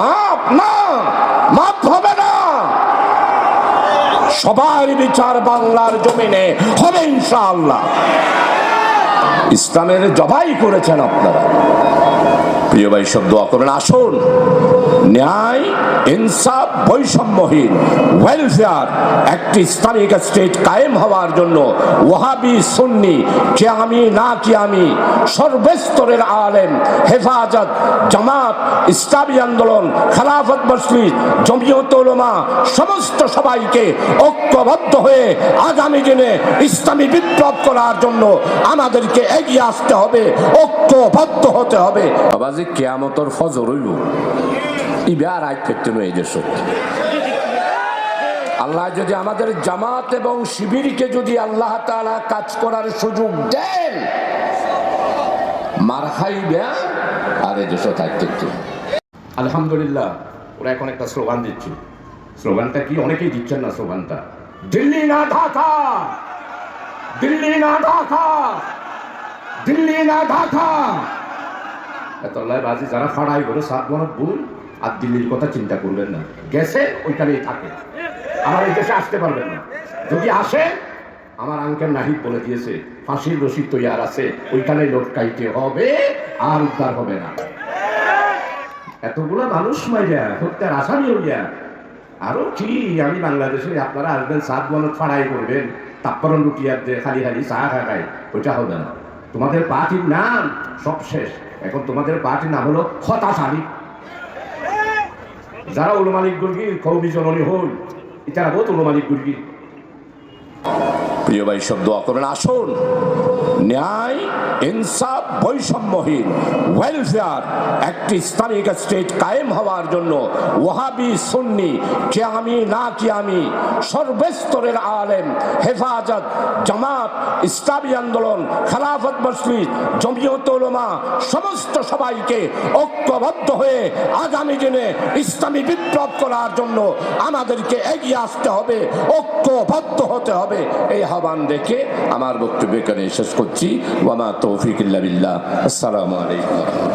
মাপ না মাপ হবে না। সবার বিচার বাংলার জমিনে হবে ইনশাআল্লাহ। ইসলামের জবাই করেছেন আপনারা। প্রিয় ভাই, সব দোয়া করবেন। আসুন, ন্যায়, ইনসাফ, বৈষম্যহীন ওয়েলফেয়ার একটি ইসলামিক স্টেট কায়েম হওয়ার জন্য ওয়াহাবি, সুন্নি কে আমি না কি আমি সর্বস্তরের আলেম, হেফাজত, জামাত, ইসলামী আন্দোলন, খেলাফত মসজিদ জমিয়ত উলামা, সমস্ত সবাইকে ঐক্যবদ্ধ হয়ে আগামী দিনে ইসলামী বিপ্লব করার জন্য আমাদেরকে এগিয়ে আসতে হবে ঐক্যবদ্ধ হতে হবে। বাবা যে কেয়ামতর ফজর হইল। ইবার আজ করতে এই দেশ আল্লাহ যদি আমাদের জামাত এবং শিবিরকে যদি আল্লাহ তাআলা কাজ করার সুযোগ দেন মার খাইবে আর এই দেশ থাকতে আলহামদুলিল্লাহ ওরা এখন একটা স্লোগান দিচ্ছে। স্লোগানটা কি? অনেকেই দিচ্ছেন না স্লোগানটা। দিল্লি না ঢাকা দিল্লি না ঢাকা দিল্লি না ঢাকা। এতলায় বাজি যারা ফাড়াই করে, সাত মনত ভুল। আর দিল্লির কথা চিন্তা করবেন না। গেছে, ওইখানেই থাকে। আমার এই দেশে আসতে পারবেন না। যদি আসে, আমার আঙ্কেল নাহিদ বলে দিয়েছে, ফাঁসির রসিদ তৈয়ার আছে, ওইখানে লোক কাইতে হবে, আর উদ্ধার হবে না। এতগুলো মানুষ মাইরা, হত্যার আসামি হইয়া। আরও কি, আমি বাংলাদেশে আপনারা আসবেন, সাত মনত ফাড়াই করবেন তাপ্পরন লুটিয়ার দিয়ে খালি খালি চা খায়। ওইটা হবে না। তোমাদের পার্টির নাম সব শেষ। এখন তোমাদের পার্টির নাম হলো হতাশালী যারা উলমালিক গুর্গি কৌমি জননী হল এটারা বহুত উলমালিক গুর্গি প্রিয় ভাই, সব দোয়া করেন আসুন, ন্যায়, ইনসাফ, বৈষম্যহীন ওয়েলফেয়ার একটি ইসলামিক স্টেট কায়েম হওয়ার জন্য ওয়াহাবি, সুন্নি কে আমি না কি আমি সর্বস্তরের আলেম, হেফাজত, জামাত, ইসলামী আন্দোলন, খেলাফত মসজিদ জমিয়ত উলামা, সমস্ত সবাইকে ঐক্যবদ্ধ হয়ে আগামী দিনে ইসলামী বিপ্লব করার জন্য আমাদেরকে এগিয়ে আসতে হবে, ঐক্যবদ্ধ হতে হবে। এই আহ্বান দেখে আমার বক্তব্য এখানে শেষ করছি। ওয়ামা তৌফিক বিল্লাহ। আসসালামু আলাইকুম।